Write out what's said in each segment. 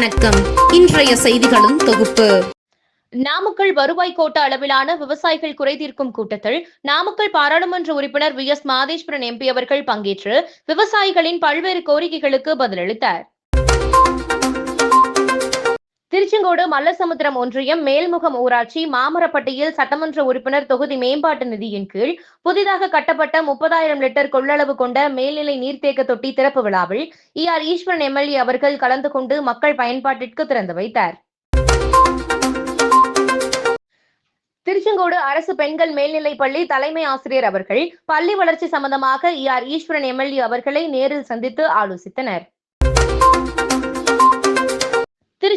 வணக்கம். இன்றைய செய்திகளும் தொகுப்பு. நாமக்கல் வருவாய் கோட்ட அளவிலான விவசாயிகள் குறைதீர்க்கும் கூட்டத்தில் நாமக்கல் பாராளுமன்ற உறுப்பினர் வி எஸ் மாதேஸ்வரன் எம்பி அவர்கள் பங்கேற்று விவசாயிகளின் பல்வேறு கோரிக்கைகளுக்கு பதிலளித்தார். திருச்செங்கோடு மல்லசமுத்திரம் ஒன்றியம் மேல்முகம் ஊராட்சி மாமரப்பட்டியில் சட்டமன்ற உறுப்பினர் தொகுதி மேம்பாட்டு நிதியின் கீழ் புதிதாக கட்டப்பட்ட முப்பதாயிரம் லிட்டர் கொள்ளளவு கொண்ட மேல்நிலை நீர்த்தேக்க தொட்டி திறப்பு விழாவில் இ ஆர் ஈஸ்வரன் எம்எல்ஏ அவர்கள் கலந்து கொண்டு மக்கள் பயன்பாட்டிற்கு திறந்து வைத்தார். திருச்செங்கோடு அரசு பெண்கள் மேல்நிலைப் பள்ளி தலைமை ஆசிரியர் அவர்கள் பள்ளி வளர்ச்சி சம்பந்தமாக இ ஆர் ஈஸ்வரன் எம்எல்ஏ அவர்களை நேரில் சந்தித்து ஆலோசித்தனர்.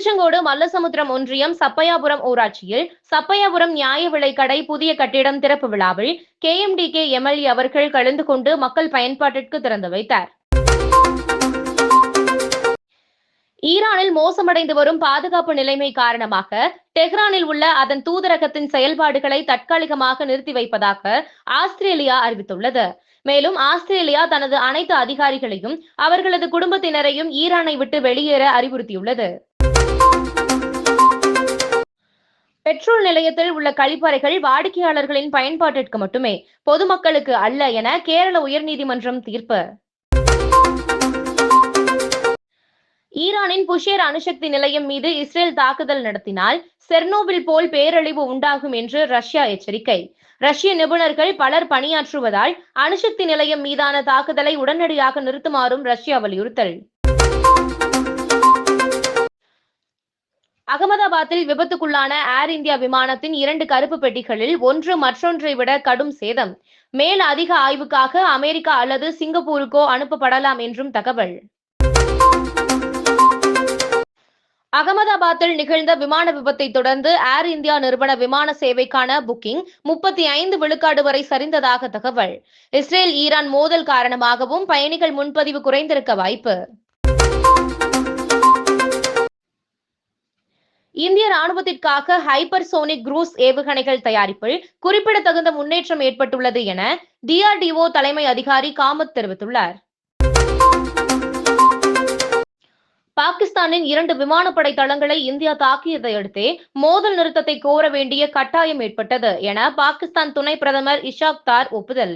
திருச்செங்கோடு மல்லசமுத்திரம் ஒன்றியம் சப்பையாபுரம் ஊராட்சியில் சப்பையாபுரம் நியாய விலைக்கடை புதிய கட்டிடம் திறப்பு விழாவில் K M D K MLA அவர்கள் கலந்து கொண்டு மக்கள் பயன்பாட்டிற்கு திறந்து வைத்தார். ஈரானில் மோசமடைந்து வரும் பாதுகாப்பு நிலைமை காரணமாக டெஹ்ரானில் உள்ள அதன் தூதரகத்தின் செயல்பாடுகளை தற்காலிகமாக நிறுத்தி வைப்பதாக ஆஸ்திரேலியா அறிவித்துள்ளது. மேலும் ஆஸ்திரேலியா தனது அனைத்து அதிகாரிகளையும் அவர்களது குடும்பத்தினரையும் ஈரானை விட்டு வெளியேற அறிவுறுத்தியுள்ளது. பெட்ரோல் நிலையத்தில் உள்ள கழிப்பறைகள் வாடிக்கையாளர்களின் பயன்பாட்டிற்கு மட்டுமே பொதுமக்களுக்கு அல்ல என கேரள உயர்நீதிமன்றம் தீர்ப்பு. ஈரானின் புஷேர் அணுசக்தி நிலையம் மீது இஸ்ரேல் தாக்குதல் நடத்தினால் செர்னோபில் போல் பேரழிவு உண்டாகும் என்று ரஷ்யா எச்சரிக்கை. ரஷ்ய நிபுணர்கள் பலர் பணியாற்றுவதால் அணுசக்தி நிலையம் மீதான தாக்குதலை உடனடியாக நிறுத்துமாறும் ரஷ்யா வலியுறுத்தல். அகமதாபாத்தில் விபத்துக்குள்ளான ஏர் இந்தியா விமானத்தின் இரண்டு கருப்பு பெட்டிகளில் ஒன்று மற்றொன்றை விட கடும் சேதம். மேல் அதிக ஆய்வுக்காக அமெரிக்கா அல்லது சிங்கப்பூருக்கோ அனுப்பப்படலாம் என்றும் தகவல். அகமதாபாத்தில் நிகழ்ந்த விமான விபத்தை தொடர்ந்து ஏர் இந்தியா நிறுவன விமான சேவைக்கான புக்கிங் முப்பத்தி ஐந்து விழுக்காடு வரை சரிந்ததாக தகவல். இஸ்ரேல் ஈரான் மோதல் காரணமாகவும் பயணிகள் முன்பதிவு குறைந்திருக்க வாய்ப்பு. இந்திய ராணுவத்திற்காக ஹைப்பர்சோனிக் குரூஸ் ஏவுகணைகள் தயாரிப்பில் குறிப்பிடத்தகுந்த முன்னேற்றம் ஏற்பட்டுள்ளது என டிஆர்டிஓ தலைமை அதிகாரி காமத் தெரிவித்துள்ளார். பாகிஸ்தானின் இரண்டு விமானப்படை தளங்களை இந்தியா தாக்கியதை அடுத்தே மோதல் நிறுத்தத்தை கோர வேண்டிய கட்டாயம் ஏற்பட்டது என பாகிஸ்தான் துணை பிரதமர் இஷாக் தார் ஒப்புதல்.